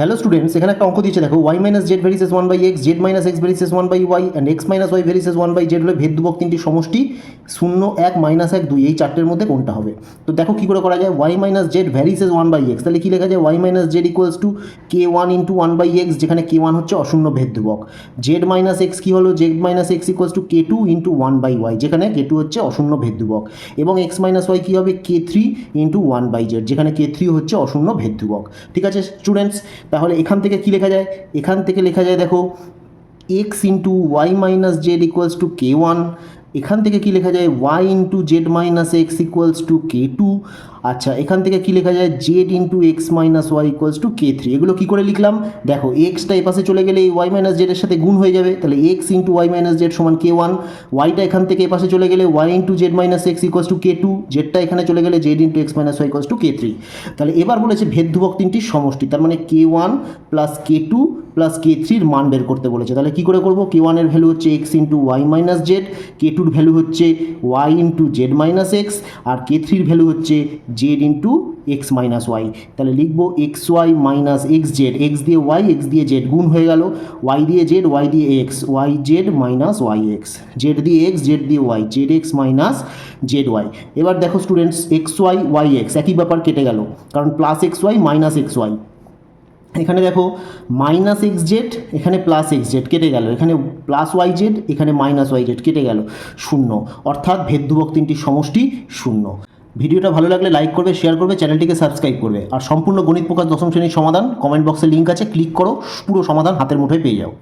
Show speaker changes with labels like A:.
A: Hello students এখানে একটা অঙ্ক দিয়েছে, দেখো Y minus Z varies as one by X Z minus X varies as one by Y and X minus Y varies as one by Z হলে ভেদ দুবক তিনটি সমষ্টি, শূন্য, এক মাইনাস এক, দুই, এই চারটের মধ্যে কোনটা হবে? তো দেখো কী করে করা যায় Y minus Z varies as one by X তাহলে কী লেখা যায় Y minus Z equals to K one into one by X যেখানে কে ওয়ান হচ্ছে অশূন্য ভেদ দুবক জেড মাইনাস এক্স কী হলো? Z minus X equals to K two into one by Y যেখানে কে টু হচ্ছে অশূন্য ভেদ দুবক এবং এক্স মাইনাস ওয়াই কী হবে? K three into one by Z যেখানে কে থ্রি হচ্ছে অশূন্য ভেদ দুবক ঠিক আছে স্টুডেন্টস তাহলে এখান থেকে কী লেখা যায়? এখান থেকে লেখা যায় দেখো X into Y minus Z equals to K one এখান থেকে কি লেখা যায়? Y into Z minus X equals to K two আচ্ছা এখান থেকে কি লেখা যায়? Z into X minus Y equals to K three এগুলো কী করে লিখলাম? দেখো এক্সটা এ পাশে চলে গেলে এই ওয়াই মাইনাস জেডের সাথে গুণ হয়ে যাবে। তাহলে X into Y minus Z সমান কে ওয়ান ওয়াইটা এখান থেকে এ পাশে চলে গেলে Y into Z minus X equals to K two জেডটা এখানে চলে গেলে Z into X minus Y equals to K three তাহলে এবার বলেছে ভেদ ধ্রুবক তিনটির সমষ্টি। তার মানে K one plus K two plus K থ্রির মান বের করতে বলেছে। তাহলে কী করে করব? কে ওয়ানের ভ্যালু হচ্ছে X into Y minus Z K টুর ভ্যালু হচ্ছে Y into Z minus X আর কে থ্রির ভ্যালু হচ্ছে Z into X minus Y. তাহলে লিখব X Y minus X Z, X দিয়ে ওয়াই, এক্স দিয়ে জেড গুণ হয়ে গেল। ওয়াই দিয়ে জেড, ওয়াই দিয়ে X, Y Z minus Y X. Z দিয়ে এক্স, জেড দিয়ে Y, Z X minus Z Y. এবার দেখো students X Y Y X, একই ব্যাপার কেটে গেল। কারণ plus X Y minus X Y. এখানে দেখো মাইনাস এক্স জেড এখানে প্লাস এক্স জেড কেটে গেল। এখানে প্লাস ওয়াই জেড এখানে মাইনাস ওয়াই জেড কেটে গেল। শূন্য। অর্থাৎ ভেদ্যুবক তিনটির সমষ্টি শূন্য। ভিডিওটা ভালো লাগলে লাইক করবে শেয়ার করবে, চ্যানেলটিকে সাবস্ক্রাইব করবে। আর সম্পূর্ণ গণিত প্রকাশ দশম শ্রেণির সমাধান কমেন্ট বক্সে লিঙ্ক আছে ক্লিক করো, পুরো সমাধান হাতের মুঠোয় পেয়ে যাও।